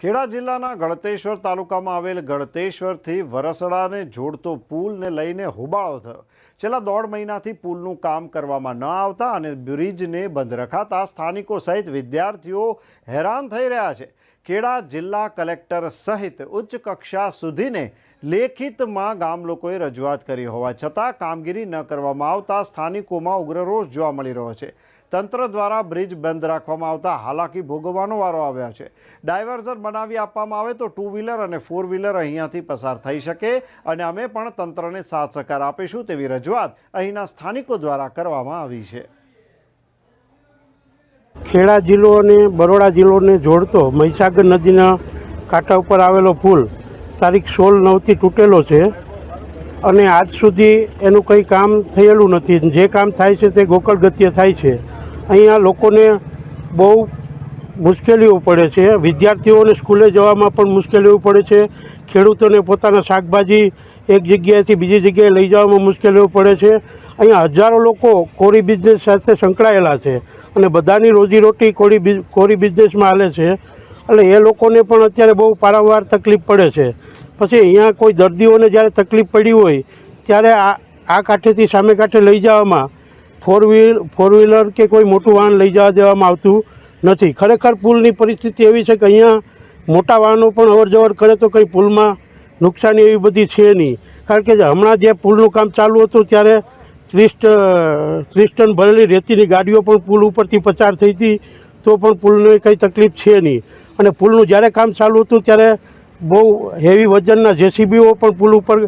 ખેડા જિલ્લાના ગળતેશ્વર તાલુકામાં આવેલ ગળતેશ્વરથી વરસડાને જોડતો પુલને લઈને હોબાળો થયો. છેલ્લા દોઢ મહિનાથી પુલનું કામ કરવામાં ન આવતા અને બ્રિજને બંધ રખાતા સ્થાનિકો સહિત વિદ્યાર્થીઓ હેરાન થઈ રહ્યા છે. ખેડા જિલ્લા કલેક્ટર સહિત ઉચ્ચ કક્ષા સુધીને લેખિતમાં ગામ લોકોએ રજૂઆત કરી હોવા છતાં કામગીરી ન કરવામાં આવતા સ્થાનિકોમાં ઉગ્ર રોષ જોવા મળી રહ્યો છે. તંત્ર દ્વારા બ્રિજ બંધ રાખવામાં આવતા હાલાકી ભોગવવાનો વારો આવ્યો છે. ડાયવર્ઝન બનાવી આપવામાં આવે તો ટુ વ્હીલર અને ફોર વ્હીલર અહીંયાથી પસાર થઈ શકે અને અમે પણ તંત્રને સાથ સહકાર આપીશું તેવી રજૂઆત અહીંના સ્થાનિકો દ્વારા કરવામાં આવી છે. ખેડા જિલ્લો અને બરોડા જિલ્લોને જોડતો મહીસાગર નદીના કાંઠા ઉપર આવેલો પુલ તારીખ સોળ નવથી તૂટેલો છે અને આજ સુધી એનું કંઈ કામ થયેલું નથી. જે કામ થાય છે તે ગોકળ ગત્ય થાય છે. અહીંયા લોકોને બહુ મુશ્કેલીઓ પડે છે. વિદ્યાર્થીઓને સ્કૂલે જવામાં પણ મુશ્કેલીઓ પડે છે. ખેડૂતોને પોતાના શાકભાજી એક જગ્યાએથી બીજી જગ્યાએ લઈ જવામાં મુશ્કેલીઓ પડે છે. અહીંયા હજારો લોકો કોરી બિઝનેસ સાથે સંકળાયેલા છે અને બધાની રોજીરોટી કોરી કોરી બિઝનેસમાં હાલે છે. એટલે એ લોકોને પણ અત્યારે બહુ પારાવાર તકલીફ પડે છે. પછી અહીંયા કોઈ દર્દીઓને જ્યારે તકલીફ પડી હોય, ત્યારે આ આ કાંઠેથી સામે કાંઠે લઈ જવામાં ફોર વ્હીલ, ફોર વ્હીલર કે કોઈ મોટું વાહન લઈ જવા દેવામાં આવતું નથી. ખરેખર પુલની પરિસ્થિતિ એવી છે કે અહીંયા મોટા વાહનો પણ અવર જવર કરે તો કંઈ પુલમાં નુકસાની એવી બધી છે નહીં. કારણ કે હમણાં જે પુલનું કામ ચાલુ હતું ત્યારે ત્રીસ ત્રીસ ટન ભરેલી રેતીની ગાડીઓ પણ પુલ ઉપરથી પસાર થઈ હતી, તો પણ પુલને કંઈ તકલીફ છે નહીં. અને પુલનું જ્યારે કામ ચાલુ હતું ત્યારે બહુ હેવી વજનના જેસીબીઓ પણ પુલ ઉપર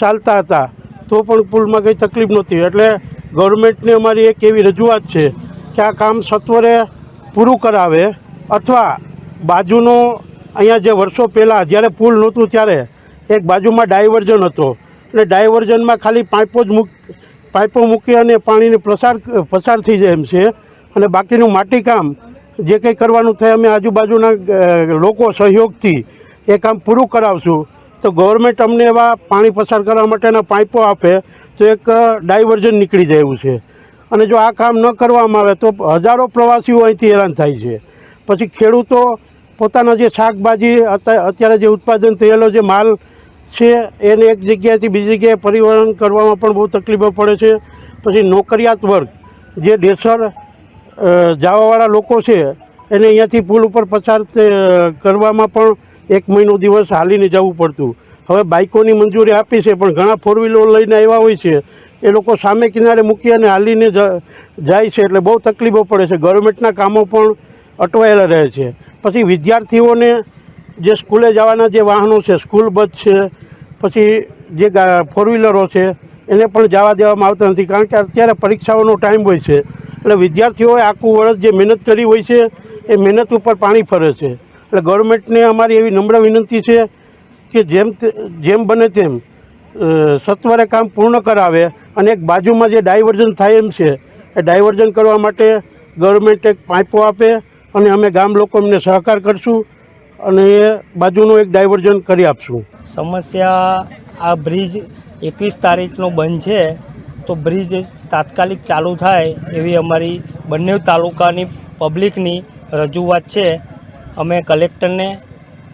ચાલતા હતા, તો પણ પુલમાં કંઈ તકલીફ નહોતી. એટલે ગવર્મેન્ટને અમારી એક એવી રજૂઆત છે કે આ કામ સત્વરે પૂરું કરાવે અથવા બાજુનો અહીંયા જે વર્ષો પહેલાં જ્યારે પુલ નહોતું ત્યારે એક બાજુમાં ડાયવર્ઝન હતો. અને ડાયવર્ઝનમાં ખાલી પાઇપો જ મૂક, પાઇપો મૂકી અને પાણીને પ્રસાર પસાર થઈ જાય એમ છે. અને બાકીનું માટીકામ જે કંઈ કરવાનું થાય અમે આજુબાજુના લોકો સહયોગથી એ કામ પૂરું કરાવશું. તો ગવર્મેન્ટ અમને એવા પાણી પસાર કરવા માટેના પાઇપો આપે તો એક ડાયવર્ઝન નીકળી જાય છે. અને જો આ કામ ન કરવામાં આવે તો હજારો પ્રવાસીઓ અહીંથી હેરાન થાય છે. પછી ખેડૂતો પોતાના જે શાકભાજી અત- અત્યારે જે ઉત્પાદન થયેલો જે માલ છે એને એક જગ્યાએથી બીજી જગ્યાએ પરિવહન કરવામાં પણ બહુ તકલીફો પડે છે. પછી નોકરિયાત વર્ગ જે ડેસર અ, જવાવાળા લોકો છે એને અહીંયાથી પુલ ઉપર પસાર કરવામાં પણ એક મહિનો દિવસ હાલીને જવું પડતું. હવે બાઇકોની મંજૂરી આપી છે, પણ ઘણા ફોર વ્હીલર લઈને આવ્યા હોય છે. એ લોકો સામે કિનારે મૂકી અને હાલીને જાય છે, એટલે બહુ તકલીફો પડે છે. ગવર્મેન્ટના કામો પણ અટવાયેલા રહે છે. પછી વિદ્યાર્થીઓને જે સ્કૂલે જવાના જે વાહનો છે, સ્કૂલ બસ છે, પછી જે ફોર વ્હીલરો છે, એને પણ જવા દેવામાં આવતા નથી, કારણ કે અત્યારે પરીક્ષાઓનો ટાઈમ હોય છે. એટલે વિદ્યાર્થીઓએ આખું વર્ષ જે મહેનત કરી હોય છે, એ મહેનત ઉપર પાણી ફરે છે. એટલે ગવર્મેન્ટને અમારી એવી નમ્ર વિનંતી છે કે જેમ જેમ બને તેમ સત્વરે કામ પૂર્ણ કરાવે અને એક બાજુમાં જે ડાયવર્ઝન થાય એમ છે, એ ડાયવર્ઝન કરવા માટે ગવર્મેન્ટ એક પાઇપો આપે અને અમે ગામ લોકો એમને સહકાર કરશું અને એ બાજુનું એક ડાયવર્ઝન કરી આપશું. સમસ્યા આ બ્રિજ એકવીસ તારીખનો બંધ છે તો બ્રિજ તાત્કાલિક ચાલુ થાય એવી અમારી બંને તાલુકાની પબ્લિકની રજૂઆત છે. અમે કલેક્ટરને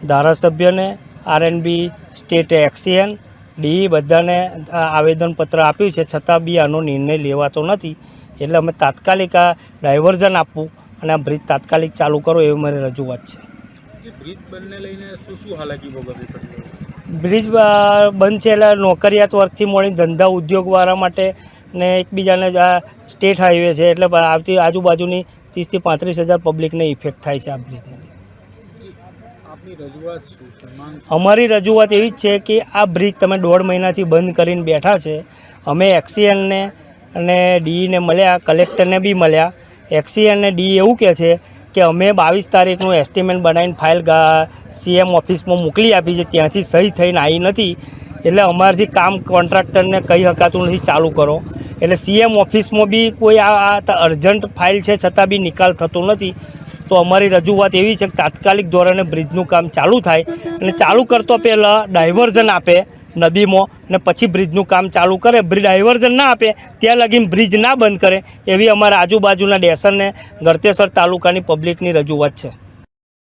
ધારાસભ્યને આરએનબી સ્ટેટ એક્સિયન ડી બધાને આવેદનપત્ર આપ્યું છે. છતાં બી આનો નિર્ણય લેવાતો નથી. એટલે અમે તાત્કાલિક આ ડાયવર્ઝન આપવું અને આ બ્રિજ તાત્કાલિક ચાલુ કરો એવી મારી રજૂઆત છે. બ્રિજ બંધને લઈને શું શું હાલાકી ભોગવવી પડી? બ્રિજ બંધ છે એટલે નોકરિયાત વર્ગથી મળી ધંધા ઉદ્યોગવાળા માટે ને એકબીજાને આ સ્ટેટ હાઈવે છે. એટલે આવતી આજુબાજુની ત્રીસથી પાંત્રીસ હજાર પબ્લિકને ઇફેક્ટ થાય છે આ બ્રિજને લીધે. આપની રજૂઆત શું છે માંગ શું? અમારી રજૂઆત એવી જ છે કે આ બ્રિજ તમે દોઢ મહિનાથી બંધ કરીને બેઠા છે. અમે એક્સીએનને અને ડીઈને મળ્યા, કલેક્ટરને બી મળ્યા. એક્સીએન અને ડી એવું કહે છે કે અમે બાવીસ તારીખનું એસ્ટિમેટ બનાવીને ફાઇલ સીએમ ઓફિસમાં મોકલી આપી છે. ત્યાંથી સહી થઈને આવી નથી. એટલે અમારાથી કામ કોન્ટ્રાક્ટરને કહી શકાતું નથી. ચાલુ કરો. એટલે સીએમ ઓફિસમાં બી કોઈ આ અર્જન્ટ ફાઇલ છે છતાં બી નિકાલ થતો નથી. તો અમારી રજૂઆત એવી છે કે તાત્કાલિક ધોરણે બ્રિજનું કામ ચાલુ થાય અને ચાલુ કરતો પહેલાં ડાયવર્ઝન આપે નદીમાં અને પછી બ્રિજનું કામ ચાલુ કરે. બ્રિજ ડાયવર્ઝન ના આપે, ત્યાં લગીને બ્રિજ ના બંધ કરે એવી અમારા આજુબાજુના ડેસરને ગળતેસર તાલુકાની પબ્લિકની રજૂઆત છે.